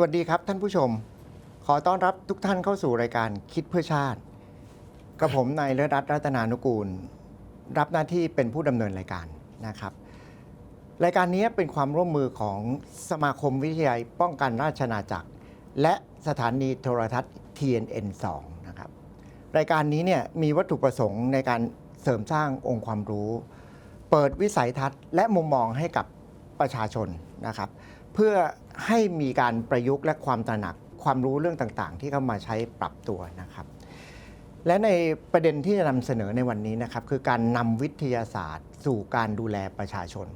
สวัสดีครับท่านผู้ชม ขอต้อนรับทุกท่านเข้าสู่รายการคิดเพื่อชาติกระผมนายเลิศรัตน์รัตนานุกูล รับหน้าที่เป็นผู้ดำเนินรายการนะครับ รายการนี้เป็นความร่วมมือของสมาคมวิทยาลัยป้องกันราชนาจักร และสถานีโทรทัศน์ TNN 2นะครับรายการนี้เนี่ยมีวัตถุประสงค์ในการเสริมสร้างองค์ความรู้ เปิดวิสัยทัศน์และมุมมองให้กับประชาชนนะครับ เพื่อให้มีการประยุกต์และความตระหนักความรู้เรื่องต่างๆ ที่เข้ามาใช้ปรับตัวนะครับ และในประเด็นที่จะนำเสนอในวันนี้นะครับ คือการนำวิทยาศาสตร์ สู่การดูแลประชาชน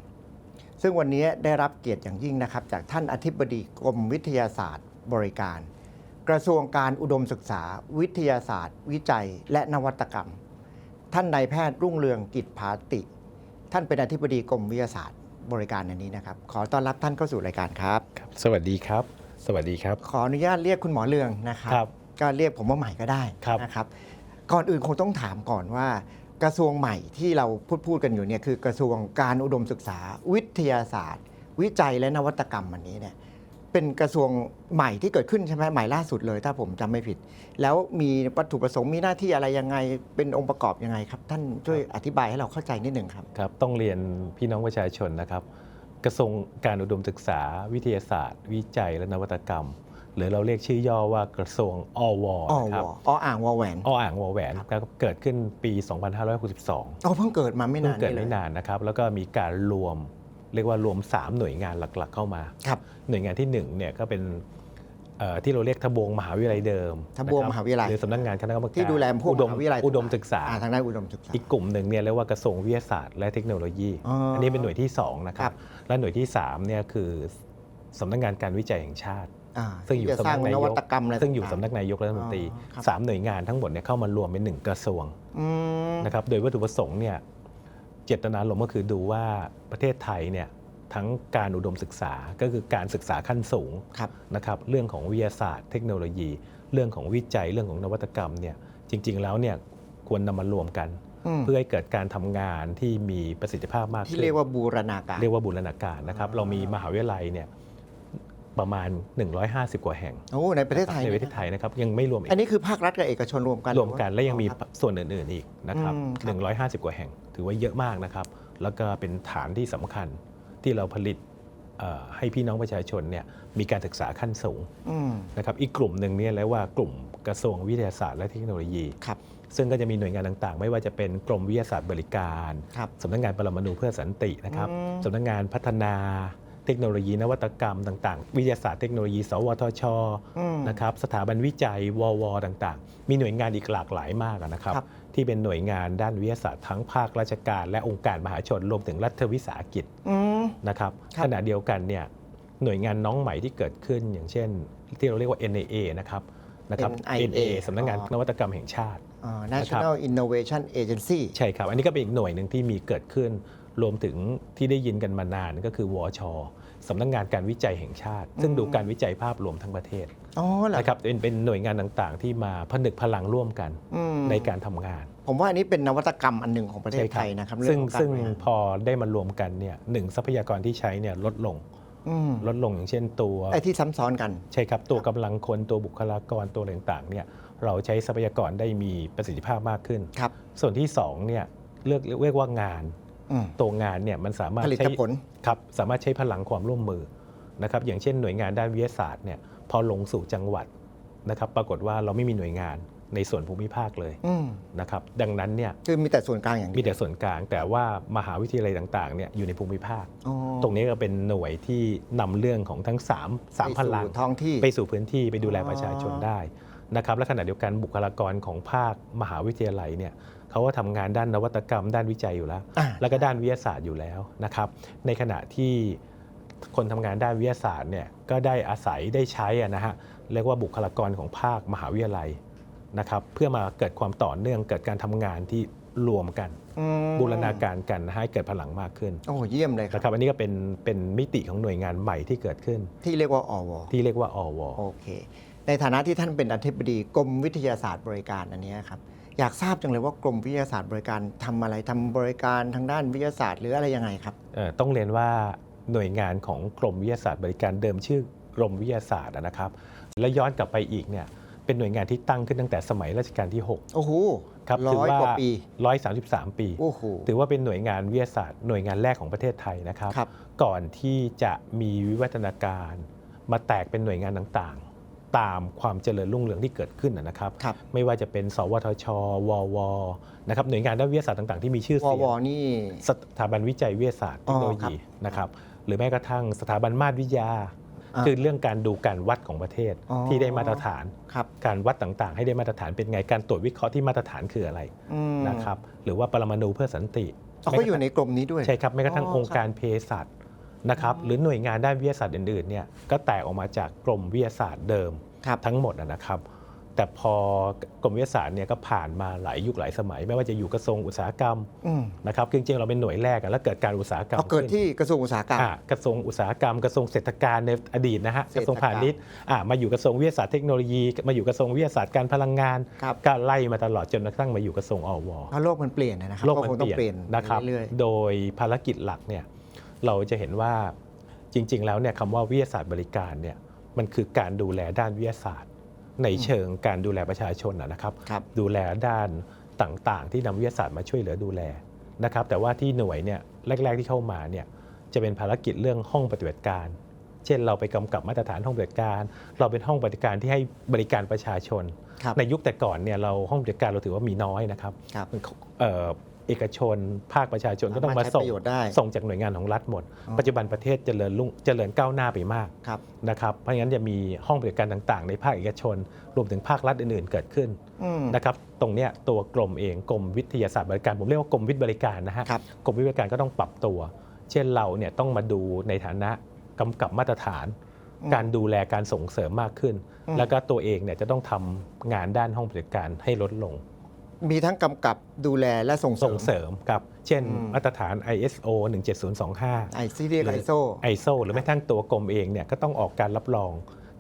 ซึ่งวันนี้ได้รับเกียรติอย่างยิ่งนะครับ จากท่านอธิบดีกรมวิทยาศาสตร์บริการ กระทรวงการอุดมศึกษา วิทยาศาสตร์ วิจัย และนวัตกรรม ท่านนายแพทย์รุ่งเรืองกิจภาติ ท่านเป็นอธิบดีกรมวิทยาศาสตร์ บริการในนี้นะครับ ขอต้อนรับท่านเข้าสู่รายการครับครับ สวัสดีครับ สวัสดีครับ ขออนุญาตเรียกคุณหมอเรืองนะครับครับก็เรียกผมว่าใหม่ก็ได้ครับ นะครับ ก่อนอื่นคงต้องถามก่อนว่า กระทรวงใหม่ที่เราพูดพูดกันอยู่เนี่ยคือกระทรวงการอุดมศึกษา วิทยาศาสตร์ วิจัยและนวัตกรรมอันนี้เนี่ย เป็นกระทรวงใหม่ที่เกิดขึ้นใช่ไหมใหม่ล่าสุดเลย ถ้าผมจำไม่ผิด แล้วมีวัตถุประสงค์มีหน้าที่อะไรยังไงเป็นองค์ประกอบยังไงครับ ท่านช่วยอธิบายให้เราเข้าใจนิดหนึ่งครับ ครับ ต้องเรียนพี่น้องประชาชนนะครับ กระทรวงการอุดมศึกษา วิทยาศาสตร์ วิจัยและนวัตกรรม หรือเราเรียกชื่อย่อว่ากระทรวงอวอนะควรับออ่างวอแหวนออ่างวอแหวนครับเกิดขึ้นปี 2562เอาเพิ่งเกิดมาไม่เพิ่นางนเกิดนี่ไม่เลยนานนะครับแล้วก็มีการรวม เรียกว่ารวม 3 หน่วยงานหลักๆ เข้ามาครับหน่วยงานที่1เนี่ยก็เป็นเอ่อที่เราเรียกทบวงมหาวิทยาลัยเดิมทบวงนะครับมหาวิทยาลัยหรือสำนักงานคณะกรรมการที่ดูแลพวกอุดมมหาวิทยาลัยอุดมศึกษาอ่ทางด้านอุดมศึกษาอีกกลุ่มหนึ่งเนี่ยเรียกว่ากระทรวงวิทยาศาสตร์และเทคโนโลยีอ๋ออัอันนี้เป็นหน่วยที่2นะคครัรับบและหน่วยที่3เนี่ยคือสำนักงานการวิจัยแห่งชาติอ่าซึ่งอยู่ที่จะสร้างสำนักนายนกวัตกรรมอะไรซึ่งอยู่ต่าสำนักนายกรัฐมนตรีอ๋อครับสามหน่วยงานทั้งหมดเนี่ยเข้ามารวมเป็นหนึ่งกระทรวงอืมนะครับโดยวัตถุประสงค์เนี่ย เจตนารมณ์ก็คือดูว่าประเทศไทยเนี่ยทั้งการอุดมศึกษาก็คือการศึกษาขั้นสูงครับนะครับเรื่องของวิทยาศาสตร์ เทคโนโลยี เรื่องของวิจัยเรื่องของนวัตกรรมเนี่ยจริง ๆ แล้วเนี่ยควรนำมารวมกันอืมเพื่อให้เกิดการทำงานที่มีประสิทธิภาพมากที่ขึ้นเรียกว่าบูรณาการเรียกว่าบูรณาการนะครับอ่าเรามีมหาวิทยาลัยเนี่ย ประมาณ 150 กว่าแห่งโอ้ในประเทศไทยในประเทศไทยนะครับยังไม่รวมอีอันกนี้คือภาครัฐกับเอกชนรวมกันรวมกันและยังมีอ๋อครับส่วนอื่นๆอีกนะครับอืมครับ150 กว่าแห่ง ถือว่าเยอะมากนะครับ แล้วก็เป็นฐานที่สำคัญที่เราผลิตเอ่อให้พี่น้องประชาชนเนี่ยมีการศึกษาขั้นสูงอืมนะครับอีกกลุ่มหนึ่งเนี่ยเรียกว่ากลุ่มกระทรวงวิทยาศาสตร์และเทคโนโลยีครับซึ่งก็จะมีหน่วยงานต่างๆ ไม่ว่าจะเป็นกรมวิทยาศาสตร์บริการครับสำนักงานปรมาณูเพื่อสันตินะครับอืมสำนักงานพัฒนา เทคโนโลยีนวัตกรรมต่างๆ วิทยาศาสตร์เทคโนโลยี สวทชอืมนะครับสถาบันวิจัย วว ต่างๆ มีหน่วยงานอีกหลากหลายมากนะครับครับ ที่เป็นหน่วยงานด้านวิทยาศาสตร์ทั้งภาคราชการ และองค์การมหาชนรวมถึงรัฐวิสาหกิจอืมนะครับครับขณะเดียวกันเนี่ยหน่วยงานน้องใหม่ที่เกิดขึ้น อย่างเช่น ที่เราเรียกว่า NIA นะครับนะครับ NIA NA สำนักงานอ๋อนวัตกรรมแห่งชาติอ่า National Innovation Agency ใช่ครับ อันนี้ก็เป็นอีกหน่วยหนึ่งที่มีเกิดขึ้น รวมถึงที่ได้ยินกันมานานก็คือวชสำนักงานการวิจัยแห่งชาติ ซึ่งดูการวิจัยภาพรวมทั้งประเทศอ๋อเหรอนะครับเป็นเป็นหน่วยงานต่างๆ ที่มาผนึกพลังร่วมกันอืมในการทำงาน ผมว่าอันนี้เป็นนวัตกรรมอันหนึ่งของประเทศไทยนะครับซึ่งเรื่องของการซึ่งบริหารพอได้มารวมกันเนี่ยหนึ่งทรัพยากรที่ใช้เนี่ยลดลงอืมลดลงอย่างเช่นตัวไอ้ที่ซ้ำซ้อนกัน ใช่ครับ ตัวกำลังคนตัวบุคลากรตัวอะไรต่างๆเนี่ยเราใช้ทรัพยากรได้มีประสิทธิภาพมากขึ้นครับส่วนที่สองเนี่ยเรียกเรียกว่างานอืม ตัวงานเนี่ยมันสามารถผลิตใช้ผลครับสามารถใช้พลังความร่วมมือนะครับอย่างเช่นหน่วยงานด้านวิทยาศาสตร์เนี่ยพอลงสู่จังหวัดนะครับปรากฏว่าเราไม่มีหน่วยงานในส่วนภูมิภาคเลยอืมนะครับดังนั้นเนี่ยคือมีแต่ส่วนกลางอย่างมีเดียวแต่ส่วนกลาง แต่ว่ามหาวิทยาลัยต่างๆเนี่ยอยู่ในภูมิภาคอ๋อตรงนี้ก็เป็นหน่วยที่นำเรื่องของทั้ง3 3พลังไปสู่ท้องที่ไปสู่พื้นที่ไปดูแลอ๋อประชาชนได้นะครับและขณะเดียวกันบุคลากรของภาคมหาวิทยาลัยเนี่ย เขาก็ทำงานด้านนวัตกรรม ด้านวิจัยอยู่แล้วอ่าแล้วก็ด้านวิทยาศาสตร์อยู่แล้วนะครับ ในขณะที่คนทำงานด้านวิทยาศาสตร์เนี่ยก็ได้อาศัยได้ใช้อะนะฮะเรียกว่าบุคลากรของภาคมหาวิทยาลัยนะครับเพื่อมาเกิดความต่อเนื่องเกิดการทำงานที่รวมกันอืมบูรณาการกันให้เกิดพลังมากขึ้น โอ้เยี่ยมเลยคนะครัรับบอันนี้ก็เป็นเป็นมิติของหน่วยงานใหม่ที่เกิดขึ้น ที่เรียกว่าอวที่เรียกว่าอวโอเค ในฐานะที่ท่านเป็นอธิบดีกรมวิทยาศาสตร์บริการอันเนี้ยครับ อยากทราบจังเลยว่ากรมวิทยาศาสตร์บริการทำอะไรทำบริการทางด้านวิทยาศาสตร์หรืออะไรยังไงครับเอ่อต้องเรียนว่าหน่วยงานของกรมวิทยาศาสตร์บริการเดิมชื่อกรมวิทยาศาสตร์อะนะครับ และย้อนกลับไปอีกเนี่ยเป็นหน่วยงานที่ตั้งขึ้นตั้งแต่สมัยรัชกาลที่โอ้โห6ครับร้ถือยว่ากว่าปี133ปีโอ้โหถือว่าเป็นหน่วยงานวิทยาศาสตร์หน่วยงานแรกของประเทศไทยนะครับครับก่อนที่จะมีวิวัฒนาการ มาแตกเป็นหน่วยงานต่างๆ ตามความเจริญรุ่งเรืองที่เกิดขึ้นนะนะครับ ครับ ไม่ว่าจะเป็น สวทช วว นะครับหน่วยงานด้านวิทยาศาสตร์ต่าง ๆ ที่มีชื่อวเสียวงนี่ สถาบันวิจัยวิทยาศาสตร์เทคโนโลยีอ๋อครับนะครับหรือแม้กระทั่งสถาบันมาตรวิทยา อ่าคือเรื่องการดูการวัดของประเทศอ๋อ ที่ได้มาตรฐาน ครับการวัดต่างๆ ให้ได้มาตรฐานเป็นไงการตรวจวิเคราะห์ที่มาตรฐานคืออะไรอืมนะครับหรือว่าปรมาณูเพื่อสันติอ๋อก็อยู่ในกรมนี้ด้วย ใช่ครับแม้กระทั่งอ๋อองค์การเภสัช นะครับหรือหน่วยงานด้านวิทยาศาสตร์อื่นๆเนี่ยก็แตกออกมาจากกรมวิทยาศาสตร์เดิมครับทั้งหมดอะนะครับ แต่พอกรมวิทยาศาสตร์เนี่ยก็ผ่านมาหลายยุคหลายสมัย ไม่ว่าจะอยู่กระทรวงอุตสาหกรรมอืมนะครับคือจริงๆเราเป็นหน่วยแรกอะแล้วเกิดการอุตสาหกรรมเอาเกิดขึ้นที่กระทรวงอุตสาหกรรมอ่ากระทรวงอุตสาหกรรมกระทรวงเศรษฐการในอดีตนะฮะเศกรษฐการระทรวงพาณิชย์อ่ามาอยู่กระทรวงวิทยาศาสตร์เทคโนโลยีมาอยู่กระทรวงวิทยาศาสตร์การพลังงานครับก็ไล่มาตลอดจนกระทั่งมาอยู่กระทรวงอวเพราะโลกมันเปลี่ยนนะครับโลกมันคงเปต้องลี่ยนเปลี่ยนนะครับเรื่อยโดยภารกิจหลักเนี่ย เราจะเห็นว่าจริง ๆ แล้วเนี่ยคำว่าวิทยาศาสตร์บริการเนี่ยมันคือการดูแลด้านวิทยาศาสตร์ ในเชิงการดูแลประชาชนนะนะครับครับดูแลด้านต่างๆ ที่นำวิทยาศาสตร์มาช่วยเหลือดูแลนะครับแต่ว่าที่หน่วยเนี่ยแรก ๆที่เข้ามาเนี่ยจะเป็นภารกิจเรื่องห้องปฏิบัติการ เช่นเราไปกำกับมาตรฐานห้องปฏิบัติการ เราเป็นห้องปฏิบัติการที่ให้บริการประชาชนๆครับในยุคแต่ก่อนเนี่ยเราห้องปฏิบัติการเราถือว่ามีน้อยนะครับครับ เอ่อเอกชน ภาคประชาชนก็ต้องมาสรถใช้ส่งประโยชน์ได้ส่งจากหน่วยงานของรัฐหมดอ๋อปัจจุบันประเทศเจริญรุ่งเจริญก้าวหน้าไปมากครับนะครับเพราะงั้นจะมีห้องปฏิบัติการต่างๆ ในภาคเอกชน รวมถึงภาครัฐอื่นๆ เกิดขึ้นอืมนะครับตรงเนี้ยตัวกรมเองกรมวิทยาศาสตร์บริการผมเรียกว่ากรมวิทย์บริการนะฮะครับกรมวิทย์บริการก็ต้องปรับตัว เช่นเราเนี่ยต้องมาดูในฐานะกำกับมาตรฐานอืมการดูแลการส่งเสริมมากขึ้นอืมแล้วก็ตัวเองเนี่ยจะต้องทำงานด้านห้องปฏิบัติการให้ลดลง มีทั้งกำกับดูแลและส่งเสริส่งมเสริมครับ เช่นอืมมาตรฐาน ISO 17025 ไอซีเรียกหรืไออโซไอโซหรือแม้กระทั่งตัวกรมเองเนี่ยก็ต้องออกการรับรอง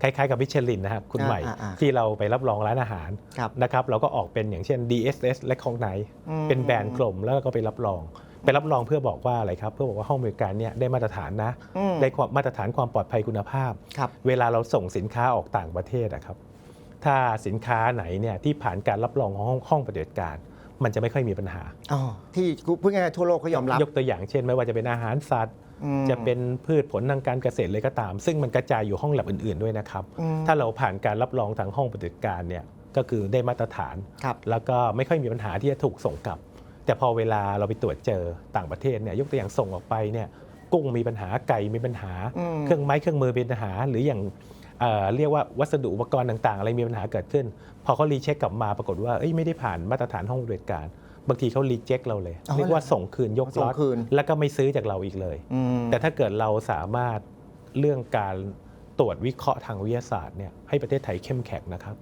คล้ายๆกับมิชลินนะครับคุณอ่าใหม่อ่าอ่าที่เราไปรับรองร้านอาหารครับนะครับเราก็ออกเป็นอย่างเช่น DSS และของไหนอืมเป็นแบรนด์กลมแล้วก็ไปรับรอง ไปรับรองเพื่อบอกว่าอะไรครับเพื่อบอกว่าห้องบริการเนี่ยได้มาตรฐานนะอืมได้ความมาตรฐานความปลอดภัยคุณภาพครับเวลาเราส่งสินค้าออกต่างประเทศอะครับ ถ้าสินค้าไหนเนี่ยที่ผ่านการรับรองของห้องห้องปฏิบัติการ มันจะไม่ค่อยมีปัญหา อ๋อที่พูดง่ายๆทั่วโลกเขายอมรับ ยกตัวอย่างเช่น ไม่ว่าจะเป็นอาหารสัตว์ อืม จะเป็นพืชผลทางการเกษตรเลยก็ตาม ซึ่งมันกระจายอยู่ห้องแลบอื่นๆด้วยนะครับ อืม ถ้าเราผ่านการรับรองทางห้องปฏิบัติการเนี่ยก็คือได้มาตรฐาน ครับ แล้วก็ไม่ค่อยมีปัญหาที่จะถูกส่งกลับ แต่พอเวลาเราไปตรวจเจอต่างประเทศเนี่ยยกตัวอย่างส่งออกไปเนี่ยกุ้งมีปัญหาไก่มีปัญหา อืม เครื่องไม้เครื่องมือมีปัญหา หรืออย่าง เอ่อเรียกว่าวัสดุอุปกรณ์ต่างๆ อะไรมีปัญหาเกิดขึ้น พอเขารีเช็คกลับมาปรากฏว่าเอ้ยไม่ได้ผ่านมาตรฐานห้องปฏิบัติการ บางทีเขารีเจ็คเราเลยอ๋อเรียกว่าส่งคืนยกส่งล็อตคืนแล้วก็ไม่ซื้อจากเราอีกเลยอืมแต่ถ้าเกิดเราสามารถเรื่องการตรวจวิเคราะห์ทางวิทยาศาสตร์เนี่ยให้ประเทศไทยเข้มแข็งนะครับ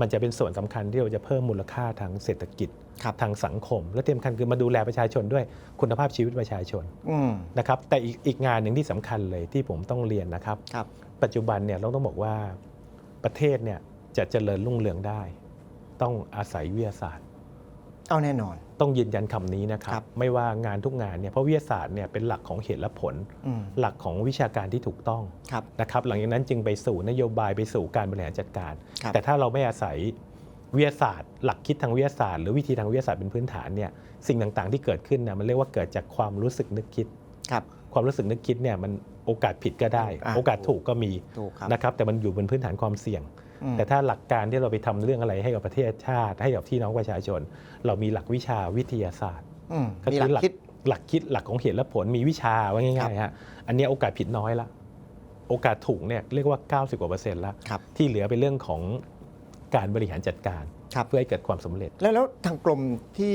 มันจะเป็นส่วนสำคัญที่เราจะเพิ่มมูลค่าทางเศรษฐกิจครับทางสังคม และที่สำคัญคือมาดูแลประชาชนด้วยคุณภาพชีวิตประชาชนอืมนะครับแต่อีกอีกงานหนึ่งที่สำคัญเลยที่ผมต้องเรียนนะครับครับ ปัจจุบันเนี่ยเราต้องบอกว่าประเทศเนี่ยจะเจริญรุ่งเรืองได้ ต้องอาศัยวิทยาศาสตร์ เอาแน่นอน ต้องยืนยันคำนี้นะครัครับบไม่ว่างานทุกงานเนี่ยเพราะวิทยาศาสตร์เนี่ยเป็นหลักของเหตุและผลอืมหลักของวิชาการที่ถูกต้องครับนะครับ หลังจากนั้นจึงไปสู่นโยบายไปสู่การบริหารจัดการครับแต่ถ้าเราไม่อาศัยวิทยาศาสตร์ หลักคิดทางวิทยาศาสตร์หรือวิธีทางวิทยาศาสตร์เป็นพื้นฐานเนี่ยสิ่งต่างๆ ที่เกิดขึ้นนะมันเรียกว่าเกิดจากความรู้สึกนึกคิดครับความรู้สึกนึกคิดเนี่ยมัน โอกาสผิดก็ได้อะโอกาสถูกก็มีถูกครับนะครับแต่มันอยู่บนพื้นฐานความเสี่ยงอืมแต่ถ้าหลักการที่เราไปทำเรื่องอะไรให้กับประเทศชาติ ให้กับที่น้องประชาชน เรามีหลักวิชาวิทยาศาสตร์อืมก็มีหคืลักอหลักคิดหลักคิดหลักของเหตุและผลมีวิชาว่าง่ายๆฮะอันเนี้ยโอกาสผิดน้อยละโอกาสถูกเนี่ยเรียกว่า 90กว่าเปอร์เซ็นต์ละครับที่เหลือเป็นเรื่องของการบริหารจัดการครับเพื่อให้เกิดความสำเร็จแล้วแล้วทางกรมที่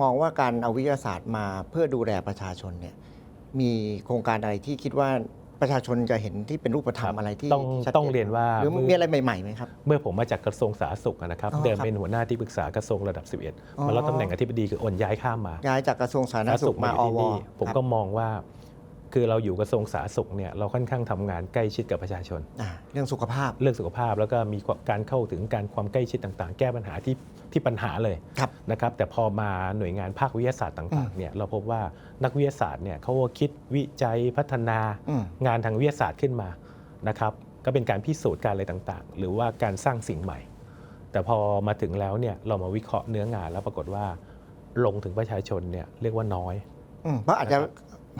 มองว่าการเอาวิทยาศาสตร์มาเพื่อดูแลประชาชนเนี่ย มีโครงการอะไรที่คิดว่าประชาชนจะเห็นที่เป็นรูปธรรครัมบอะไรที่ต้องชัดจต้องเรียนว่าหรือเมื่อมีอะไรใหม่ๆไหมครับ เมื่อผมมาจากกระทรวงสาธารณสุขนะครับอ๋อเดิมครับเป็นหัวหน้าที่ปรึกษากระทรวงระดับอ๋อ11มารับตำแหน่งอธิบดีคือโอนย้ายข้ามมา ย้ายจากกระทรวงสาธารณสุขมาออยู่วที่นี่ผมครับก็มองว่า คือเราอยู่กระทรวงสาธารณสุขเนี่ยเราค่อนข้างทำงานใกล้ชิดกับประชาชนอ่าเรื่องสุขภาพเรื่องสุขภาพแล้วก็มีการเข้าถึงการความใกล้ชิดต่างๆ แก้ปัญหาที่ที่ปัญหาเลยครับนะครับแต่พอมาหน่วยงานภาควิทยาศาสตร์ต่างๆเนี่ยเราพบว่านักวิทยาศาสตร์เนี่ยเขาก็คิดวิจัยพัฒนาอืมงานทางวิทยาศาสตร์ขึ้นมานะครับก็เป็นการพิสูจน์การอะไรต่างๆ หรือว่าการสร้างสิ่งใหม่ แต่พอมาถึงแล้วเนี่ยเรามาวิเคราะห์เนื้องานแล้วปรากฏว่าลงถึงประชาชนเนี่ยเรียกว่าน้อยอืมเพราะอาจจะนะครับ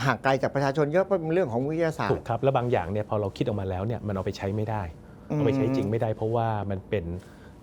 ห่างไกลจากประชาชนเยอะเพราะเป็นเรื่องของวิทยาศาสตถูกร์ ครับ แล้วบางอย่างเนี่ยพอเราคิดออกมาแล้วเนี่ยมันเอาไปใช้ไม่ได้ เอาไปใช้จริงไม่ได้ เพราะว่ามันเป็น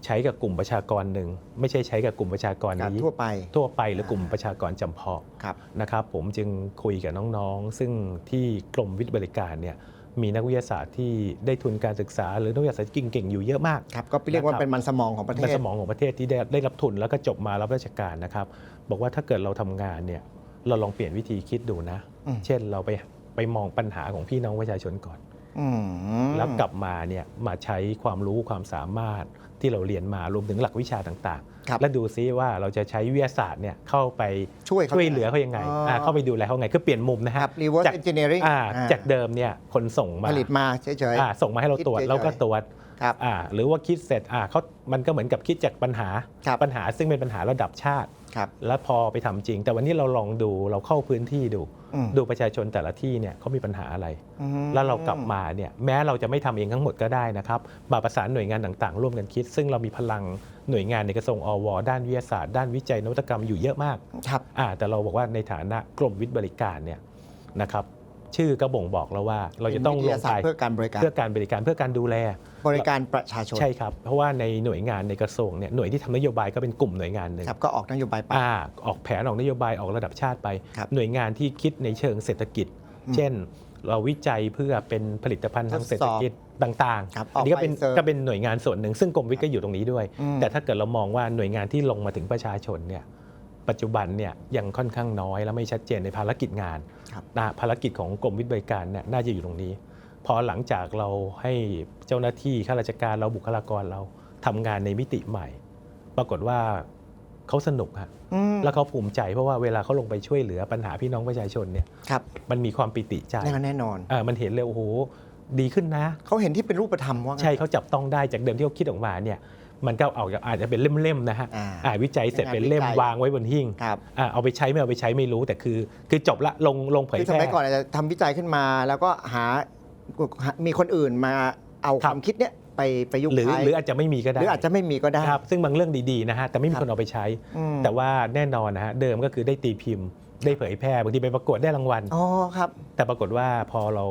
ใช้กับกลุ่มประชากรหนึ่งไม่ใช่ใช้กับกลุ่มประชากรการนี้ทั่วไปทั่วไปหรือกลุ่มประชากรจำเพาะครับ นะครับผมจึงคุยกับน้องๆ ซึ่งที่กรมวิทย์บริการเนี่ยมีนักวิทยาศาสตร์ที่ได้ทุนการศึกษา หรือนักวิทยาศาสตร์เก่งๆอยู่เยอะมาก ครับก็เรียกว่านะครับเป็นมันสมองของประเทเป็นศ สมองของประเทศที่ได้ได้รับทุนแล้วก็จบมารับราชการนะครับ บอกว่าถ้าเกิดเราทำงานเนี่ย เราลองเปลี่ยนวิธีคิดดูนะอืมเช่นเราไปไปมองปัญหาของพี่น้องประชาชนก่อนอืมแล้วกลับมาเนี่ยมาใช้ความรู้ความสามารถที่เราเรียนมารวมถึงหลักวิชาต่างครับๆและดูซิว่าเราจะใช้วิทยาศาสตร์เนี่ยเข้าไปช่วยเขาช่วยเหลือเขายังไงอ๋ออ่าเข้าไปดูแลเขาไงคือเปลี่ยนมุมนะคฮะรับ reverse จาก engineering อ่าอ่าจากเดิมเนี่ยคนส่งมาผลิตมาเฉยอ่าส่งมาให้เราตรวจคิดเฉยๆเราก็ตรวจๆครับอ่าหรือว่าคิดเสร็จอ่าเขามันก็เหมือนกับคิดจากปัญหาครับปัญหาซึ่งเป็นปัญหาระดับชาติ ครับ แล้วพอไปทำจริง แต่วันนี้เราลองดูเราเข้าพื้นที่ดูอืมดูประชาชนแต่ละที่เนี่ยเขามีปัญหาอะไรอืมแล้วเรากลับมาเนี่ยแม้เราจะไม่ทำเองทั้งหมดก็ได้นะครับมาประสานหน่วยงานต่างๆ ร่วมกันคิด ซึ่งเรามีพลังหน่วยงานในกระทรวงอวด้านวิทยาศาสตร์ด้านวิจัยนวัตกรรมอยู่เยอะมากครับอ่าแต่เราบอกว่าในฐานะกรมวิทย์บริการเนี่ยนะครับ ชื่อก็บ่งบอกแล้วว่า เราจะต้องเป็นวิทลงยาศาไปสตร์เพื่อการบริการเพื่อการบริการเพื่อการดูแล บริการประชาชนใช่ครับเพราะว่าในหน่วยงานในกระทรวงเนี่ยหน่วยที่ทำนโยบายก็เป็นกลุ่มหน่วยงานหนึ่งครับก็ออกนโยบายไปอ่าออกแผนออกนโยบายออกระดับชาติไปครับหน่วยงานที่คิดในเชิงเศรษฐกิจอืมเช่น เราวิจัยเพื่อเป็นผลิตภัณฑ์ทางทดสอบเศรษฐกิจต่างครับๆอันนี้ก็เป็นออกใบเซอร์ก็เป็นหน่วยงานส่วนหนึ่งซึ่งกรมวิทย์ก็อยู่ตรงนี้ด้วยอืมแต่ถ้าเกิดเรามองว่าหน่วยงานที่ลงมาถึงประชาชนเนี่ยปัจจุบันเนี่ยยังค่อนข้างน้อยและไม่ชัดเจนในภารกิจงานครับ นะภารกิจของกรมวิทย์บริการเนี่ยน่าจะอยู่ตรงนี้ พอหลังจากเราให้เจ้าหน้าที่ข้าราชการเราบุคลากรเราทำงานในมิติใหม่ ปรากฏว่าเขาสนุกฮะอืมแล้วเขาภูมิใจเพราะว่าเวลาเขาลงไปช่วยเหลือปัญหาพี่น้องประชาชนเนี่ยครับมันมีความปิติใจแน่แน่นอนเออมันเห็นเลยโอ้โหดีขึ้นนะ เขาเห็นที่เป็นรูปธรรมว่างั้นใช่เขาจับต้องได้จากเดิมที่เขาคิดออกมาเนี่ย มันก็เอาอาจจะเป็นเล่มๆนะฮะอ่าอ่าวิจัยเสร็จเป็นเล่มงานวิจัยวางไว้บนหิ้งครับ อ่าเอาไปใช้ไม่เอาไปใช้ไม่รู้แต่คือ คือจบละลงลงเผยคือแพสร่ มัยก่อนอาจจะทำวิจัยขึ้นมา แล้วก็หามีคนอื่นมาเอาคครับ วามคิดเนี้ยไปประยุกต์หรือใช้หรืออาจจะไม่มีก็หได้รืออาจจะไม่มีก็ได้ ครับซึ่งบางเรื่องดีๆนะฮะแต่ไม่มีครับคนเอาไปใช้ อืม แต่ว่าแน่นอนนะฮะเดิมก็คือได้ตีพิมพ์ ได้เผยแพร่บางทีไปประกวดได้รางวัล อ๋อครับ แต่ปรากฏว่าพอเรา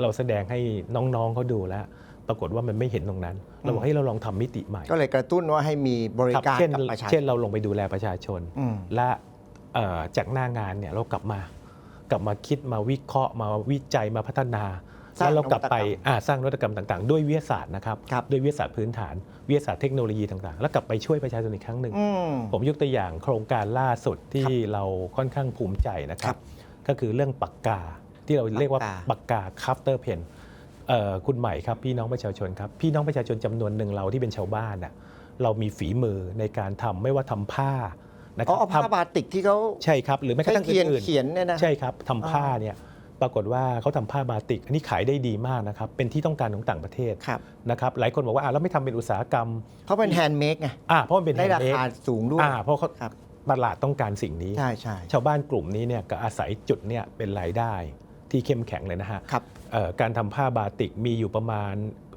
เราแสดงให้น้องๆเขาดูแล้ว ปรากฏว่ามันไม่เห็นตรงนั้น เราบอกให้เราลองทำมิติใหม่ ก็เลยกระตุ้นว่าให้มีบริครับการเช่นกับประชาชเช่นนเราลงไปดูแลประชาชนอืมและเอ่อจากหน้างานเนี่ยเรากลับมากลับมาคิดมาวิเคราะห์มาวิจัยมาพัฒนาสร้างแล้วเรากลับไปนวัตกรรมอ่าสร้างนวัตกรรมต่าง ๆ ด้วยวิทยาศาสตร์นะครับครับด้วยวิทยาศาสตร์พื้นฐาน วิทยาศาสตร์เทคโนโลยีต่างๆ แล้วกลับไปช่วยประชาชนอีกครั้งหนึ่งอืมผมยกตัวอย่างโครงการล่าสุดที่เราค่อนข้างภูมิใจนะคครัรับบก็คือเรื่องปากกาที่เราเรียกว่าปากกาปากกาคัฟเตอร์เพน คุณใหม่ครับพี่น้องประชาชนครับพี่น้องประชาชนจำนวนหนึ่งเราที่เป็นชาวบ้านน่ะเรามีฝีมือในการทำไม่ว่าทำผ้านะคอ๋รัอเอาผ้าทำบาติกที่เขาใช่ครับหรือแม้กใช้ระทั่งเขียนอื่นเขียนเนี่ยนะๆใช่ครับทำผ้าเนี่ยปรากฏว่าเขาทำผ้าบาติกอันนี้ขายได้ดีมากนะครับเป็นที่ต้องการของต่างประเทศครับนะครับหลายคนบอกว่าอะแล้วไม่ทำเป็นอุตสาหกรรมเพราะเป็นแฮนด์เมดไงอ่าเพราะมันเป็นได้รา handmade คาสูงด้วยอ่าเพราะเขาครับตลาดต้องการสิ่งนี้ใช่ใช่ชาวบ้านกลุ่มนี้เนี่ยก็อาศัยจุดเนี่ยเป็นรายได้ ที่เข้มแข็งเลยนะฮะครับเอ่อการทำผ้าบาติกมีอยู่ประมาณ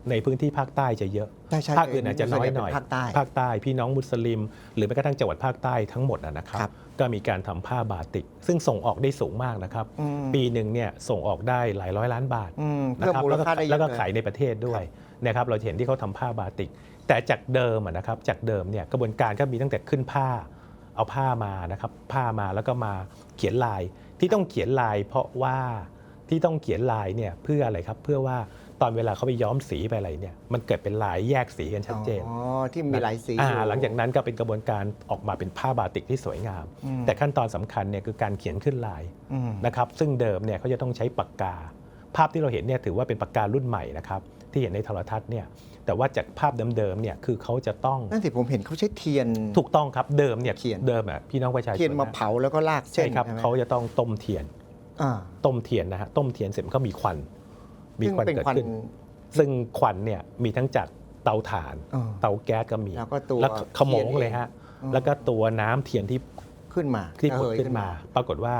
ในพื้นที่ภาคใต้จะเยอะใช่ใช่ภาคอื่นอาจจะน้อยหน่อย ภาคใต้ ภาคใต้ พี่น้องมุสลิม หรือแม้กระทั่งจังหวัดภาคใต้ทั้งหมดนะนะครับครับ ก็มีการทำผ้าบาติก ซึ่งส่งออกได้สูงมากนะครับอืมปีหนึ่งเนี่ยส่งออกได้หลายร้อยล้านบาทอืมนะเพิ่มครับมูลแล้วก็ค่าได้เยแล้วอะก็เลยขายในประเทศด้วยนะครับ เราจะเห็นที่เขาทำผ้าบาติก แต่จากเดิมอะนะครับ จากเดิมเนี่ยกระบวนการก็มีตั้งแต่ขึ้นผ้า เอาผ้ามานะครับ ผ้ามาแล้วก็มาเขียนลาย ที่ต้องเขียนลาย เพราะว่า ที่ต้องเขียนลายเนี่ยเพื่ออะไรครับเพื่อว่าตอนเวลาเขาไปย้อมสีไปอะไรเนี่ยมันเกิดเป็นลายแยกสีกันชัดเจนอ๋อที่มีหลายสีอ่าอยู่ หลังจากนั้นก็เป็นกระบวนการออกมาเป็นผ้าบาติกที่สวยงาม อืม แต่ขั้นตอนสำคัญเนี่ยคือการเขียนขึ้นลายอืมนะครับซึ่งเดิมเนี่ยเขาจะต้องใช้ปากกา ภาพที่เราเห็นเนี่ยถือว่าเป็นปากการุ่นใหม่นะครับที่เห็นในโทรทัศน์เนี่ยแต่ว่าจากภาพเดิมๆเนี่ยคือเขาจะต้องนั่นสิผมเห็นเขาใช้เทียน ถูกต้องครับเดิมเนี่ยเขียน เดิมอะพี่น้องประชาชนเทียนมานะเผาแล้วก็ลากเส้ใช่นครับไหม เขาจะต้องต้มเทียนอ่า ต้มเทียนนะฮะต้มเทียนเสร็จมันก็มีควัน มีซึ่งควันเป็นเกิดควันขึ้น ซึ่งควันเนี่ยมีทั้งจากเตาถ่านอ่าเตาแก๊สก็มีแล้วก็ตัวแล้วขโมงทีนเลยฮะอืมแล้วก็ตัวน้ำเทียนที่ขึ้นมาที่ผุดระเหยขึ้นมา ปรากฏว่า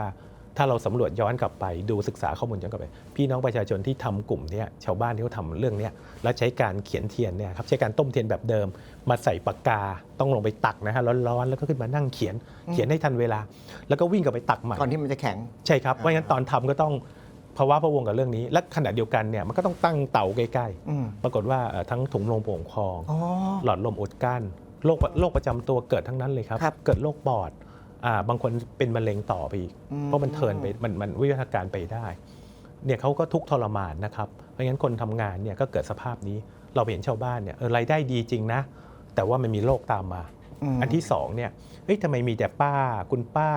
ถ้าเราสำรวจย้อนกลับไปดูศึกษาข้อมูลย้อนกลับไป พี่น้องประชาชนที่ทำกลุ่มเนี้ยชาวบ้านที่เขาทำเรื่องเนี้ยแล้วใช้การเขียนเทียนเนี่ยครับใช้การต้มเทียนแบบเดิม มาใส่ปากกาต้องลงไปตักนะฮะร้อนๆแล้วก็ขึ้นมานั่งเขียนเขียนให้ทันเวลา แล้วก็วิ่งกลับไปตักใหม่ก่อนที่มันจะแข็งใช่ครับอ่าเพราะงั้นตอนทำก็ต้องภาวะพะวงกับเรื่องนี้ และขณะเดียวกันเนี่ยมันก็ต้องตั้งเตาใกล้อืมๆปรากฏว่าเอ่อทั้งถุงลมโป่งพองอ๋อหลอดลมอดกั้นโรคโรคประจำตัวเกิดทั้งนั้นเลยครับครับเกิดโรคปอดอ่า บางคนเป็นมะเร็งต่อไปอีกอืมเพราะมันเทิร์นไปมันมันวิวัฒนาการไปได้เนี่ยเขาก็ทุกข์ทรมานนะครับ เพราะงั้นคนทำงานเนี่ยก็เกิดสภาพนี้เราเห็นชาวบ้านเนี่ยเออรายได้ดีจริงนะ แต่ว่ามันมีโรคตามมามอันที่สองเนี่ยเฮ้ยทำไมมีแต่ป้า คุณป้า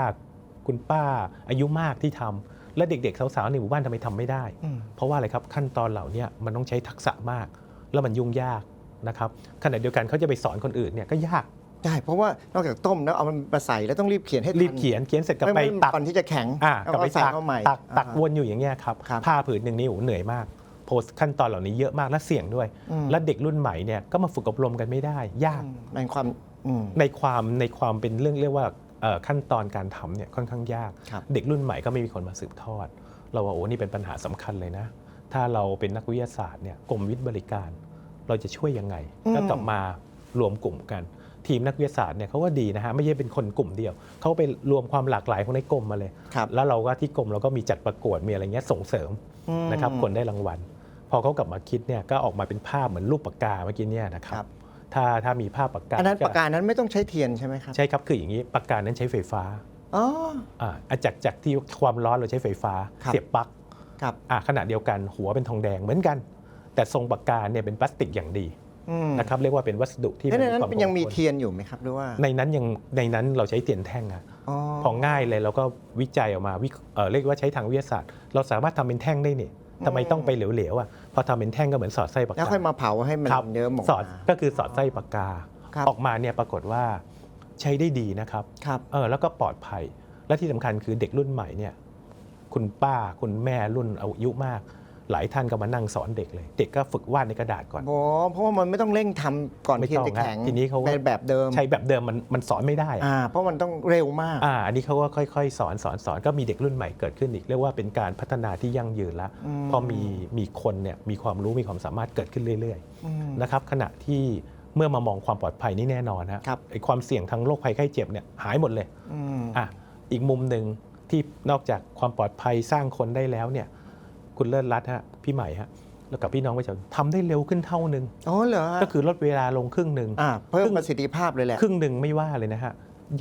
คุณป้า อายุมากที่ทำและเด็กๆสาวๆในหมู่บ้านทำไมทำไม่ได้อืมเพราะว่าอะไรครับขั้นตอนเหล่าเนี้มันต้องใช้ทักษะมาก แล้วมันยุ่งยากนะครับขณะเดียวกันเขาจะไปสอนคนอื่นเนี่ยก็ยาก ใช่เพราะว่านอกจากต้มแล้วเอามันมาใส่แล้วต้องรีบเขียนให้ทันรีบเขียนเขียนเสร็จก็ไม่ไปไม่ตักก่อนที่จะแข็งอ่าแล้วกลับไปใส่ตักเข้าใหม่ตักตักอ่า วนอยู่อย่างเงี้ยครับครับผ้าผืนหนึ่งนี่โอ้โหเหนื่อยมากโพสขั้นตอนเหล่านี้เยอะมากและเสี่ยงด้วย อืม และเด็กรุ่นใหม่เนี่ยก็มาฝึกอบรมกันไม่ได้ ยาก อืมในความอืม ในความในความเป็นเรื่องเรียกว่าเอ่อขั้นตอนการทำเนี่ยค่อนข้างยาก ครับ เด็กรุ่นใหม่ก็ไม่มีคนมาสืบทอด เราว่าโอ้นี่เป็นปัญหาสำคัญเลยนะ ถ้าเราเป็นนักวิทยาศาสตร์เนี่ยกรมวิทย์บริการ เราจะช่วยยังไงอืมก็กลับมารวมกลุ่มกัน ทีมนักวิทยาศาสตร์เนี่ยเขาก็ดีนะฮะไม่ใช่เป็นคนกลุ่มเดียว เขาไปรวมความหลากหลายของในกรมมาเลย ครับแล้วเราก็ที่กรมเราก็มีจัดประกวดมีอะไรเงี้ยส่งเสริมอืม นะครับคนได้รางวัล พอเขากลับมาคิดเนี่ยก็ออกมาเป็นภาพเหมือนรูปปากกาเมื่อกี้เนี่ยนะคครัรับ บ ถ้าถ้ามีภาพปากกาอันนั้นปากกานั้นไม่ต้องใช้เทียนใช่ไหมครับใช่ครับคืออย่างนี้ปากกานั้นใช้ไฟฟ้าอ๋อ อ่าจากจากที่ความร้อนเราใช้ไฟฟ้า ครับ เสียบปลั๊ก ครับ อ่าขณะเดียวกันหัวเป็นทองแดงเหมือนกัน แต่ทรงปากกาเนี่ยเป็นพลาสติกอย่างดีอืม นะครับเรียกว่าเป็นวัสดุที่แล้วในนั้นควายังมีคงทนเทียนอยู่ไหมครับหรือว่า ในนั้นยังในนั้นเราใช้เทียนแท่งอะอ๋อพอง่ายเลยเราก็วิจัยออกมาวิเอ่อเรียกว่าใช้ทางวิทยาศาสตร์ เราสามารถทำเป็นแท่งได้นี่ทำไมต้องไปเหลวๆอะพอทำเป็นแท่งก็เหมือนสอดไส้ปากแล้วกาค่อยมาเผาให้มันครับเนื้อหมกสอดมาก็คือสอดไส้ปากกาครับออกมาเนี่ยปรากฏว่าใช้ได้ดีนะครับครับเออแล้วก็ปลอดภัย และที่สำคัญคือเด็กรุ่นใหม่เนี่ยคุณป้าคุณแม่รุ่นอายุมาก หลายท่านก็มานั่งสอนเด็กเลย เด็กก็ฝึกวาดในกระดาษก่อนโอ้เพราะว่ามันไม่ต้องเร่งทำก่อนไม่เทียนต้องจะแข็งฮะทีนี้เขาก็เป็นแบบเดิมใช้แบบเดิมมันมันสอนไม่ได้อะอ่าเพราะมันต้องเร็วมากอ่าอันนี้เขาก็ค่อย ๆ สอนสอนสอนก็มีเด็กรุ่นใหม่เกิดขึ้นอีกเรียกว่าเป็นการพัฒนาที่ยั่งยืนแล้วอืมเพราะมีมีคนเนี่ยมีความรู้มีความสามารถเกิดขึ้นเรื่อยอืมๆนะครับขณะที่เมื่อมามองความปลอดภัยนี่แน่นอนฮะครับไอ้ความเสี่ยงทางโรคภัยไข้เจ็บเนี่ยหายหมดเลยอืมอะอีกมุมหนึ่งที่นอกจากความปลอดภัยสร้างคนได้แล้วเนี่ย คุณเลิศรัตน์ฮะพี่ใหม่ฮะแล้วกับพี่น้องประชาชนทำได้เร็วขึ้นเท่านึงอ๋อเหรอฮะก็คือลดเวลาลงครึ่งหนึ่งอ่าเพิ่มครึ่งประสิทธิภาพเลยแหละครึ่งหนึ่งไม่ว่าเลยนะฮะ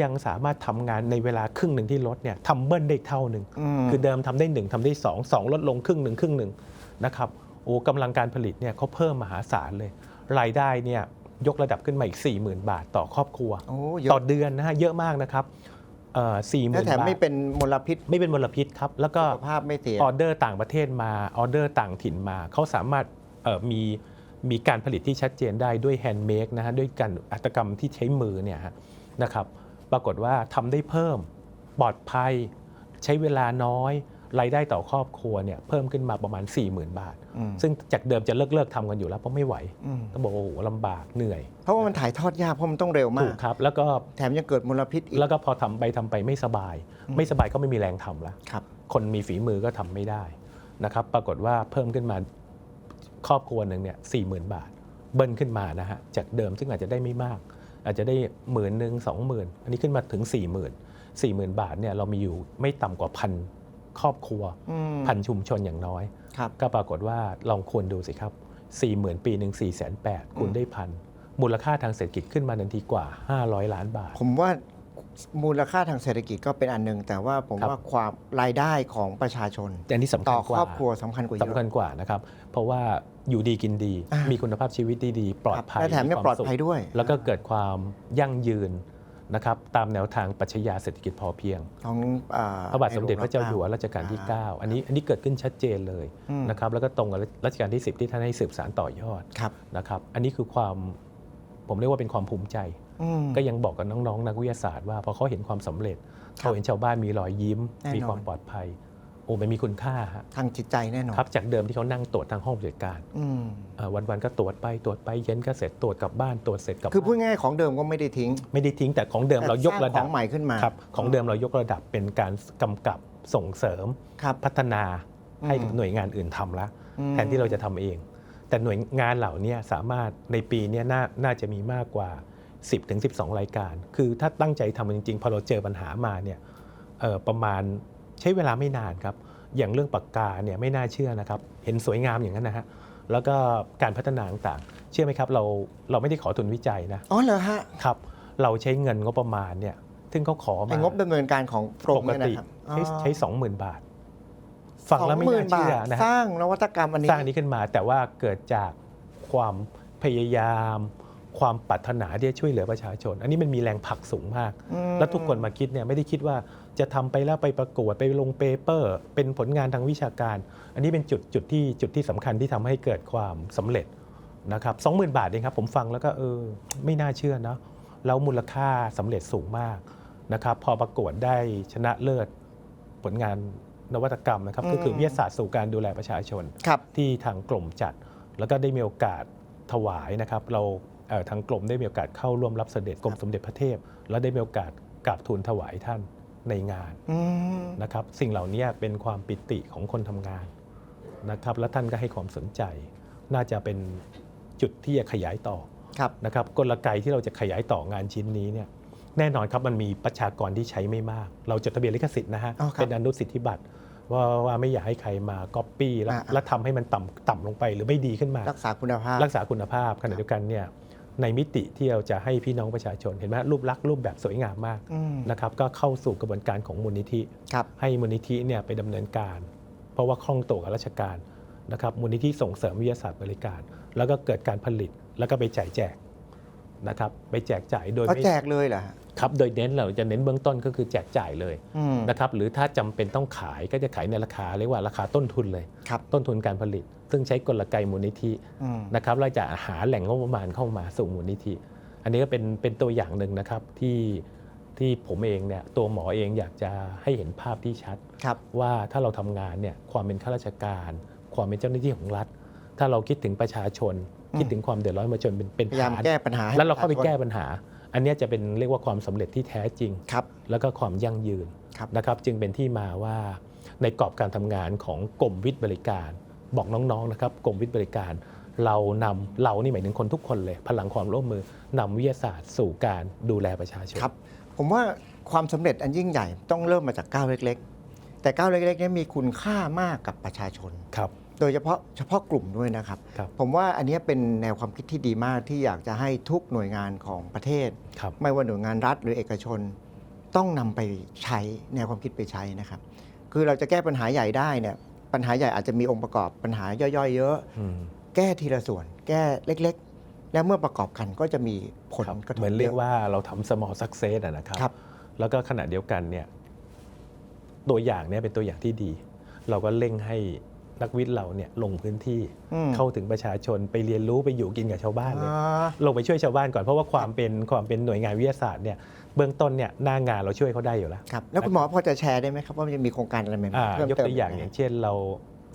ยังสามารถทำงานในเวลาครึ่งหนึ่งที่ลดเนี่ยทำเบิ้ลได้เท่าหนึ่งมคือเดิมทำได้หนึ่งทำได้สองสองลดลงครึ่งหนึ่งครึ่งหนึ่งนะครับโอ้กำลังการผลิตเนี่ยเขาเพิ่มมหาศาลเลย รายได้เนี่ยยกระดับขึ้นมาอีก 40,000 บาทต่อครอบครัวโอ้เยต่ออะเดือนนะฮะเยอะมากนะครับ สี่หและมื่นแถมบาทไม่เป็นมลพิษไม่เป็นมลพิษครับ แล้วก็สุขภาพไม่เสีย ออเดอร์ต่างประเทศมาออเดอร์ต่างถิ่นมา เขาสามารถเอ่อมีมีการผลิตที่ชัดเจนได้ด้วยแฮนด์เมดนะฮะด้วยการอัตกรรมที่ใช้มือเนี่ยฮะนะครับปรากฏว่าทำได้เพิ่มปลอดภัย ใช้เวลาน้อย รายได้ต่อครอบครัวเนี่ยเพิ่มขึ้นมาประมาณ 40,000 บาทอืมซึ่งจากเดิมจะเลิกเลิกๆทำกันอยู่แล้วเพราะไม่ไหวอืมต้องบอกว่าโอ้โหลำบากเหนื่อยเพราะว่ามันถ่ายทอดยากเพราะมันต้องเร็วมาถูกก ครับ แล้วก็แถมยังเกิดมลพิษอีกแล้วก็พอทำไปทำไปไม่สบายอืมไม่สบายก็ไม่มีแรงทำแล้ว ครับ คนมีฝีมือก็ทำไม่ได้นะครับปรากฏว่าเพิ่มขึ้นมาครอบครัวหนึ่งเนี่ยสี่หมื่นบาท เบิ้ลขึ้นมานะฮะจากเดิมซึ่งอาจจะได้ไม่มาก อาจจะได้หมื่นหนึ่งสองหมื่นอันนี้ขึ้นมาถึง4ี่หมื่นสี่หมื่นบาทเนี่ยเรามีอยู่ไม่ต่ำกว่าพัน ครอบครัวอืมพันชุมชนอย่างน้อยครับก็ปรากฏว่าลองคูณดูสิครับ4ี่หมื่นปีหนึ่งสี่แสนแปดคูณได้พันมูลค่าทางเศรษฐกิจขึ้นมาทันทีกว่า 500 ล้านบาท ผมว่ามูลค่าทางเศรษฐกิจก็เป็นอันหนึ่งแต่ว่าผมครับว่าความรายได้ของประชาชนแต่อันนี้สำคัต่ญอกคว่ารอบครัวสำคัญกว่าเยสำคัอะญกว่านะครับ เพราะว่าอยู่ดีกินดีอ่ามีมีคุณภาพชีวิตที่ดีปลอดภัยและแถมยังควาปลอดสุขภัยด้วย แล้วก็เกิดความยั่งยืน นะครับตามแนวทางปรัชญาเศรษฐกิจพอเพียง ของอ่าพระบาทสมเด็จพระเจ้าอยู่หัวในหลวงรัชกาลที่อ่า9อันนี้อันนี้เกิดขึ้นชัดเจนเลยอืมนะครับแล้วก็ตรงกับรัชกาลที่ 10 ที่ท่านให้สืบสารต่อยอดครับนะครับอันนี้คือความผมเรียกว่าเป็นความภูมิใจอืมก็ยังบอกกับน้องๆนักวิทยาศาสตร์ว่าพอเขาเห็นความสำเร็จครับเขาเห็นชาวบ้านมีรอยยิ้มแน่นอนมีความปลอดภัยโอ้ มันมีคุณค่าฮะทางจิตใจแน่นอนครับจากเดิมที่เขานั่งตรวจทางห้องปฏิบัติการอืมเอ่อวันๆก็ตรวจไปตรวจไปเย็นก็เสร็จตรวจกลับบ้านตรวจเสร็จกลับคือพูดบ้านง่ายๆของเดิมก็ไม่ได้ทิ้งไม่ได้ทิ้งแต่ของเดิมเรายกระแต่สดังบของใหม่ขึ้นมาครับของเดิมเรายกระดับเป็นการกำกับส่งเสริม ครับ พัฒนาให้กับอืม หน่วยงานอื่นทำละอืมแทนที่เราจะทำเอง แต่หน่วยงานเหล่านี้สามารถในปีเนี้ยนาน่าจะมีมากกว่า 10ถึง12 รายการ คือถ้าตั้งใจทำจริงๆ พอเราเจอปัญหามาเนี่ยเอ่อประมาณ ใช้เวลาไม่นานครับ อย่างเรื่องปากกาเนี่ยไม่น่าเชื่อนะครับ เห็นสวยงามอย่างนั้นนะฮะ แล้วก็การพัฒนาต่างๆ เชื่อไหมครับเราเราไม่ได้ขอทุนวิจัยนะ อ๋อเหรอฮะ ครับ เราใช้เงินงบประมาณเนี่ยซึ่งเขาขอไอ้มางบดำเนินการของกรปมกเนี่ยตินะครับใช้ใช้สองหมื่นบาทฟังแล้วไม่น่าเชื่อ20,000นะสฮะร้างนวัตกรรมอันนี้สร้างนี้ขึ้นมาแต่ว่าเกิดจากความพยายาม ความปรารถนาที่จะช่วยเหลือประชาชน อันนี้มันมีแรงผลักสูงมากอืมแล้วทุกคนมาคิดเนี่ยไม่ได้คิดว่า จะทำไปแล้วไปประกวดไปลงเปเปอร์ เป็นผลงานทางวิชาการ อันนี้เป็นจุดจุดที่จุดที่สำคัญที่ทำให้เกิดความสำเร็จนะครับสองหมื่นบาทเองครับ ผมฟังแล้วก็เออไม่น่าเชื่อนะแล้วมูลค่าสำเร็จสูงมากนะครับพอประกวดได้ชนะเลิศผลงานนวัตกรรมนะครับก็คือวิทยาศาสตร์สู่การดูแลประชาชนครับที่ทางกลุ่มจัด แล้วก็ได้มีโอกาสถวายนะครับ เราเอ่อทางกลุ่มได้มีโอกาสเข้าร่วมรับเสด็จกรมสมเด็จพระเทพ แล้วได้มีโอกาสกราบทูลถวายท่าน ในงานอืมนะครับสิ่งเหล่านี้เป็นความปิติของคนทำงานนะครับและท่านก็ให้ความสนใจ น่าจะเป็นจุดที่จะขยายต่อครับนะครับกลไกที่เราจะขยายต่องานชิ้นนี้เนี่ยแน่นอนครับมันมีประชากรที่ใช้ไม่มาก เราจดทะเบียนลิขสิทธิ์นะฮะอ๋อครับเป็นอนุสิทธิบัตรว่าว่าไม่อยากให้ใครมาก๊อปปี้แล้วอ่าแล้วทำให้มันต่ำต่ำลงไปหรือไม่ดีขึ้นมา รักษาคุณภาพรักษาคุณภาพขณะเดียวกันเนี่ย ในมิติที่เราจะให้พี่น้องประชาชนเห็นไหมรูปลักษณ์รูปแบบสวยงามมากอืมนะครับก็เข้าสู่กระบวนการของมูลนิธิครับให้มูลนิธิเนี่ยไปดำเนินการ เพราะว่าคล่องตัวกับราชการนะครับมูลนิธิส่งเสริมวิทยาศาสตร์บริการ แล้วก็เกิดการผลิตแล้วก็ไปจ่ายแจกนะครับไปแจกจ่ายโดยก็ไม่แจกเลยเหรอฮะครับโดยเน้นเราจะเน้นเบื้องต้นก็คือแจกจ่ายเลยอืมนะครับหรือถ้าจำเป็นต้องขายก็จะขายในราคาเรียกว่าราคาต้นทุนเลยครับต้นทุนการผลิต ซึ่งใช้กลไกมูลนิธิอืมนะครับเราจะหาแหล่งงบประมาณเข้ามาสู่มูลนิธิ อันนี้ก็เป็นเป็นตัวอย่างหนึ่งนะครับที่ที่ผมเองเนี่ยตัวหมอเองอยากจะให้เห็นภาพที่ชัดครับว่าถ้าเราทำงานเนี่ยความเป็นข้าราชการ ความเป็นเจ้าหน้าที่ของรัฐ ถ้าเราคิดถึงประชาชนอืมคิดถึงความเดือดร้อนประชาชนเป็นเป็นพยายามฐานแก้ปัญหาให้แล้วเราเข้าไปประชชนแก้ปัญหา อันเนี้ยจะเป็นเรียกว่าความสำเร็จที่แท้จริงครับแล้วก็ความยั่งยืนครับนะครับ จึงเป็นที่มาว่าในกรอบการทำงานของกรมวิทย์บริการ บอกน้องๆนะครับกรมวิทย์บริการ เรานำเรานี่หมายถึงคนทุกคนเลย พลังความร่วมมือนำวิทยาศาสตร์สู่การดูแลประชาชนครับ ผมว่าความสำเร็จอันยิ่งใหญ่ต้องเริ่มมาจากก้าวเล็ก ๆ แต่ก้าวเล็กๆนี้มีคุณค่ามากกับประชาชนครับโดยเฉพาะเฉพาะกลุ่มด้วยนะครับครับผมว่าอันเนี้ยเป็นแนวความคิดที่ดีมากที่อยากจะให้ทุกหน่วยงานของประเทศครับไม่ว่าหน่วยงานรัฐหรือเอกชน ต้องนำไปใช้แนวความคิดไปใช้นะครับ คือเราจะแก้ปัญหาใหญ่ได้เนี่ย ปัญหาใหญ่อาจจะมีองค์ประกอบปัญหาย่อยๆ เยอะอืมแก้ทีละส่วน แก้เล็กๆ แล้วเมื่อประกอบกันก็จะมีผลครับกระทบเหมือนเรียกะว่าเราทำ small success อะนะครับครับแล้วก็ขณะเดียวกันเนี่ยตัวอย่างเนี่ยเป็นตัวอย่างที่ดี เราก็เร่งให้นักวิทย์เราเนี่ยลงพื้นที่อืมเข้าถึงประชาชนไปเรียนรู้ไปอยู่กินกับชาวบ้านเลยอ่าลงไปช่วยชาวบ้านก่อนเพราะว่าความเป็นความเป็นหน่วยงานวิทยาศาสตร์เนี่ย เบื้องต้นเนี่ยหน้างานเราช่วยเขาได้อยู่แล้ว ครับแล้วคุณหมอพอจะแชร์ได้ไหมครับว่ามันจะมีโครงการอะไรใหม่อ่าๆเพิ่มยกเติมตัวอย่างไหมอย่างเช่นเรา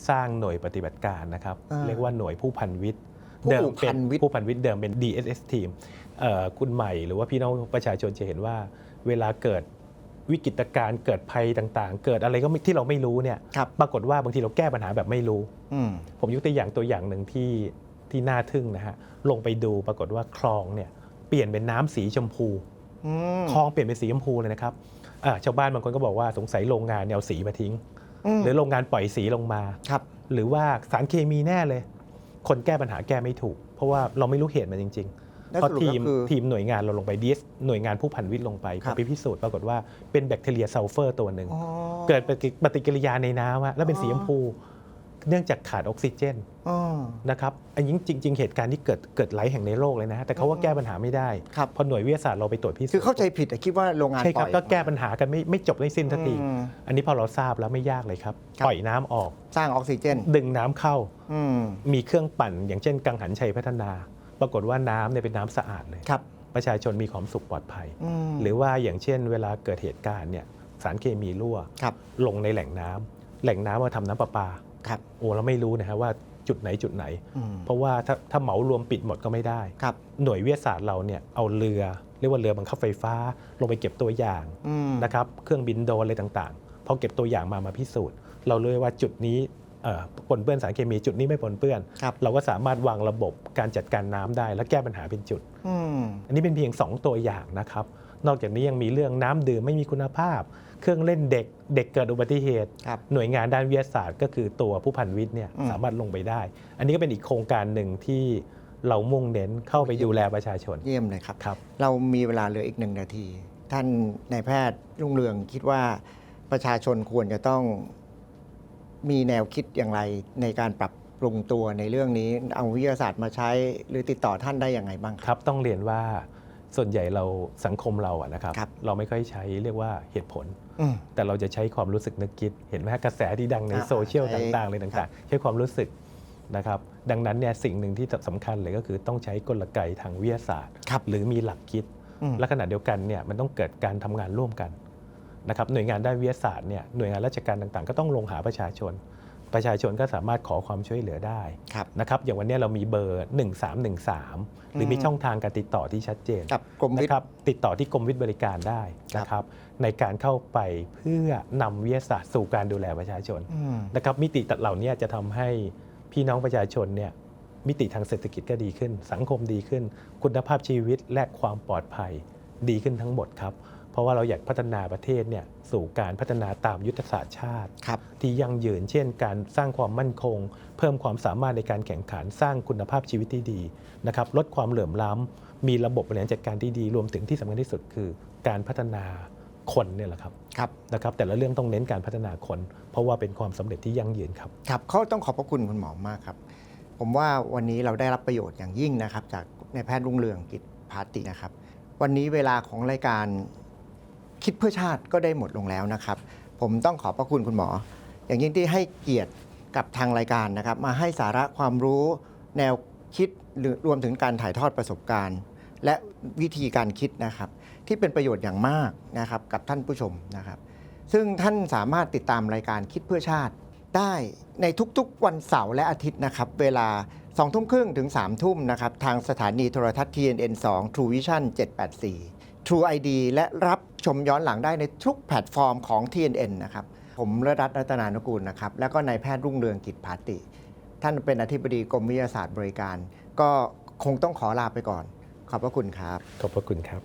สร้างหน่วยปฏิบัติการนะครับอ่าเรียกว่าหน่วยผู้พันวิทย์ผู้เดิมเป็พันนวิทย์ผู้พันวิทย์เดิมเป็น DSS ทีมเอ่อคุณใหม่หรือว่าพี่น้องประชาชนจะเห็นว่า เวลาเกิดวิกฤตการณ์เกิดภัยต่างๆ เกิดอะไรก็ไม่ที่เราไม่รู้เนี่ยครับปรากฏว่าบางทีเราแก้ปัญหาแบบไม่รู้อืมผมยกตัวอย่างตัวอย่างหนึ่งที่ที่น่าทึ่งนะฮะลงไปดูปรากฏว่าคลองเนี่ยเปลี่ยนเป็นน้ำสีชมพู อืมคลองเปลี่ยนเป็นสีชมพูเลยนะครับอ่าชาวบ้านบางคนก็บอกว่าสงสัยโรงงานเนี่ยเอาสีมาทิ้งมหรือโรงงานปล่อยสีลงมา ครับ หรือว่าสารเคมีแน่เลย คนแก้ปัญหาแก้ไม่ถูก เพราะว่าเราไม่รู้เหตุมันจริงๆแล้วเพราะสรุปทีก็มคือทีมหน่วยงานเราลงไปดีสหน่วยงานผู้พันวิทย์ลงไปครัพอบไปพิสูจน์ปรากฏว่าเป็นแบคทีเรียซัลเฟอร์ตัวหนึ่ง อ๋อ เกิดปฏิปฏิกิริยาในน้ำอะแล้วเป็นสีชมอ๋อพู เนื่องจากขาดออกซิเจนอ๋อนะครับอันนี้จริง ๆ เหตุการณ์ที่เกิดเกิดหลายแห่งในโลกเลยนะ แต่เขาว่าแก้ปัญหาไม่ได้ครับพอหน่วยวิทยาศาสตร์เราไปตรวจพิสูจน์คือเข้าใจผิดอะคิดว่าโรงงานใช่ปคล่รัอบยก็แก้ปัญหากันไม่ไม่จบไม่สิ้นสักทีอืมอันนี้พอเราทราบแล้วไม่ยากเลยครับครับปล่อยน้ำออกสร้างออกซิเจน ดึงน้ำเข้าอืมมีเครื่องปั่น อย่างเช่น กังหันชัยพัฒนา ปรากฏว่าน้ำเนี่ยเป็นน้ำสะอาดเลยครับประชาชนมีความสุขปลอดภัยอืมหรือว่าอย่างเช่น เวลาเกิดเหตุการณ์เนี่ยสารเคมีรั่วครับลงในแหล่งน้ำแหล่งน้ำมาทำน้ำประปา ครับโอ้เราไม่รู้นะฮะว่าจุดไหนจุดไหนอืมเพราะว่าถ้าถ้าเหมารวมปิดหมดก็ไม่ได้ครับหน่วยวิทยาศาสตร์เราเนี่ยเอาเรือเรียกว่าเรือบังคับไฟฟ้า ลงไปเก็บตัวอย่างอืมนะครับเครื่องบินโดรนอะไรต่างๆพพอเก็บตัวอย่างมามาพิสูจน์ เราเลยว่าจุดนี้เอ่อปนเปื้อนสารเคมีจุดนี้ไม่ปนเปื้อนครับเราก็สามารถวางระบบการจัดการน้ำได้ และแก้ปัญหาเป็นจุดอืมอันนี้เป็นเพียง 2 ตัวอย่างนะครับนอกจากนี้ยังมีเรื่องน้ำดื่มไม่มีคุณภาพ เครื่องเล่นเด็กเด็กเกิดอุบัติเหตุ ครับ หน่วยงานด้านวิทยาศาสตร์ ก็คือตัวผู้พันวิทย์เนี่ยอืม สามารถลงไปได้ อันนี้ก็เป็นอีกโครงการหนึ่งที่เรามุ่งเน้นเข้าไปดูแลประชาชน เยี่ยมเลยครับ ครับ เรามีเวลาเหลืออีกหนึ่งนาที ท่านนายแพทย์รุ่งเรืองคิดว่าประชาชนควรจะต้องมีแนวคิดอย่างไรในการปรับปรุงตัวในเรื่องนี้ เอาวิทยาศาสตร์มาใช้หรือติดต่อท่านได้อย่างไรบ้างครับ ครับต้องเรียนว่า ส่วนใหญ่เราสังคมเราอะนะครับ ครับ เราไม่ค่อยใช้เรียกว่าเหตุผล อืม แต่เราจะใช้ความรู้สึกนึกคิด เห็นไหมฮะกระแสที่ดังในอ่าโซเชียลใช่ ต่างๆเลยครัต่างบๆใช้ความรู้สึกนะครับ ดังนั้นเนี่ยสิ่งหนึ่งที่สำคัญเลยก็คือต้องใช้กลไกทางวิทยาศาสตร์ ครับ หรือมีหลักคิด อืม และขณะเดียวกันเนี่ยมันต้องเกิดการทำงานร่วมกันนะครับหน่วยงานด้านวิทยาศาสตร์เนี่ยหน่วยงานราชการต่างๆ ก็ต้องลงหาประชาชน ประชาชนก็สามารถขอความช่วยเหลือได้ครับนะครับอย่างวันเนี้ยเรามีเบอร์ 1313 หรือมีอืมช่องทางการติดต่อที่ชัดเจนกับกรมวิทนะย์ครับติดต่อที่กรมวิทย์บริการได้นะครับในการเข้าไปเพื่อนำวิทยาศาสตร์สู่การดูแลประชาชนอืมนะครับมิติเหล่านี้จะทำให้พี่น้องประชาชนเนี่ยมิติทางเศรษฐกิจก็ดีขึ้น สังคมดีขึ้น คุณภาพชีวิตและความปลอดภัยดีขึ้นทั้งหมดครับเพ ราะว่าเราอยากพัฒนาประเทศเนี่ยสู่การพัฒนาตามยุทธศาสตร์ชาติครับที่ยั่งยืนเช่น การสร้างความมั่นคง เพิ่มความสามารถในการแข่งขันสร้างคุณภาพชีวิตที่ดีนะครับลดความเหลื่อมล้ำมีระบบบริหารจัดการที่ดี รวมถึงที่สำคัญที่สุดคือ การพัฒนาคนเนี่ยแหละครับครับนะครับแต่ละเรื่องต้องเน้นการพัฒนาคน เพราะว่าเป็นความสำเร็จที่ยั่งยืนครับครับเขาต้องขอบพระคุณคุณหมอมากครับ ผมว่าวันนี้เราได้รับประโยชน์อย่างยิ่งนะครับ จากนายแพทย์รุ่งเรืองกิจพาตินะครับ วันนี้เวลาของรายการ คิดเพื่อชาติก็ได้หมดลงแล้วนะครับ ผมต้องขอบพระคุณคุณหมอ อย่างยิ่งที่ให้เกียรติกับทางรายการนะครับ มาให้สาระความรู้แนวคิดหรือรวมถึงการถ่ายทอดประสบการณ์ และวิธีการคิดนะครับ ที่เป็นประโยชน์อย่างมากนะครับกับท่านผู้ชมนะครับ ซึ่งท่านสามารถติดตามรายการคิดเพื่อชาติ ได้ในทุกๆวันเสาร์และอาทิตย์นะครับ เวลา2ทุ่มครึ่งถึง3ทุ่มนะครับ ทางสถานีโทรทัศน์ TNN 2 True Vision 784 True ID และรับ ชมย้อนหลังได้ในทุกแพลตฟอร์มของ TNN นะครับ ผมระดัตรัตนานุกูลนะครับ แล้วก็นายแพทย์รุ่งเรืองกิจพาติ ท่านเป็นอธิบดีกรมวิทยาศาสตร์บริการ ก็คงต้องขอลาไปก่อน ขอบพระคุณครับ ขอบพระคุณครับ